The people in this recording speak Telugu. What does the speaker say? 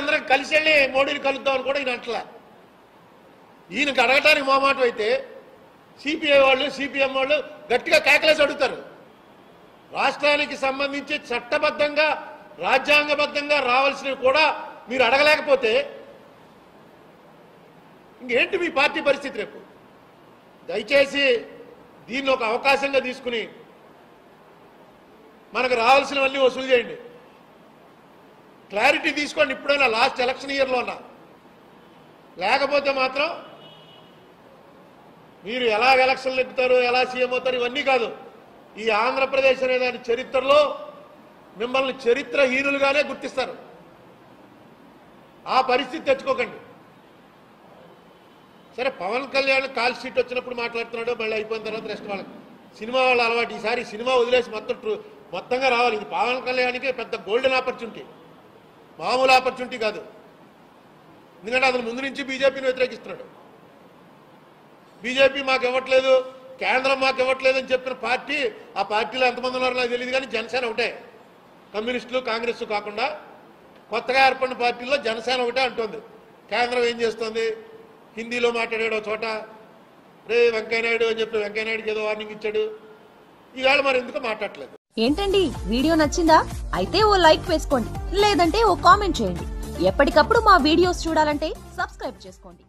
అందరం కలిసి వెళ్ళి మోడీని కలుద్దామని కూడా ఈయన అంటలా. ఈయనకి అడగటానికి మొహమాటం అయితే సిపిఐ వాళ్ళు సిపిఎం వాళ్ళు గట్టిగా కేకలేసి అడుగుతారు. రాష్ట్రానికి సంబంధించి చట్టబద్ధంగా రాజ్యాంగబద్ధంగా రావాల్సినవి కూడా మీరు అడగలేకపోతే ఇంకేంటి మీ పార్టీ పరిస్థితి రేపు? దయచేసి దీన్ని ఒక అవకాశంగా తీసుకుని మనకు రావాల్సినవన్నీ వసూలు చేయండి. క్లారిటీ తీసుకోండి ఇప్పుడైనా లాస్ట్ ఎలక్షన్ ఇయర్లో ఉన్నా లేకపోతే మాత్రం మీరు ఎలా ఎలక్షన్లు ఎక్కుతారు ఎలా సీఎం అవుతారు ఇవన్నీ కాదు. ఈ ఆంధ్రప్రదేశ్ అనే దాని చరిత్రలో మిమ్మల్ని చరిత్రహీనులుగానే గుర్తిస్తారు. ఆ పరిస్థితి తెచ్చుకోకండి. సరే పవన్ కళ్యాణ్ కాల్ షీట్ వచ్చినప్పుడు మాట్లాడుతున్నాడు మళ్ళీ అయిపోయిన తర్వాత రెస్ట్ వాళ్ళకి. సినిమా వాళ్ళ అలవాటు. ఈసారి సినిమా వదిలేసి మొత్తం ట్రూ మొత్తంగా రావాలి. ఇది పవన్ కళ్యాణ్కి పెద్ద గోల్డెన్ ఆపర్చునిటీ మామూలు ఆపర్చునిటీ కాదు. ఎందుకంటే అతను ముందు నుంచి బీజేపీని వ్యతిరేకిస్తున్నాడు. బీజేపీ మాకు ఇవ్వట్లేదు. కేంద్రం మాకు ఇవ్వట్లేదు అని చెప్పిన పార్టీ ఆ పార్టీలో ఎంతమంది ఉన్నారో నాకు తెలియదు కానీ జనసేన ఒకటే. కమ్యూనిస్టులు కాంగ్రెస్ కాకుండా కొత్తగా ఏర్పడిన పార్టీల్లో జనసేన ఒకటే అంటుంది. కేంద్రం ఏం చేస్తుంది? హిందీలో మాట్లాడాడు ఒక చోట రే వెంకయ్యనాయుడు అని చెప్పి వెంకయ్యనాయుడుకి ఏదో వార్నింగ్ ఇచ్చాడు. ఈవేళ మరి ఎందుకు మాట్లాడలేదు ఏంటండి వీడియో నచ్చిందా? అయితే ఓ లైక్ వేసుకోండి లేదంటే ఓ కామెంట్ చేయండి. ఎప్పటికప్పుడు మా వీడియోస్ చూడాలంటే సబ్స్క్రైబ్ చేసుకోండి.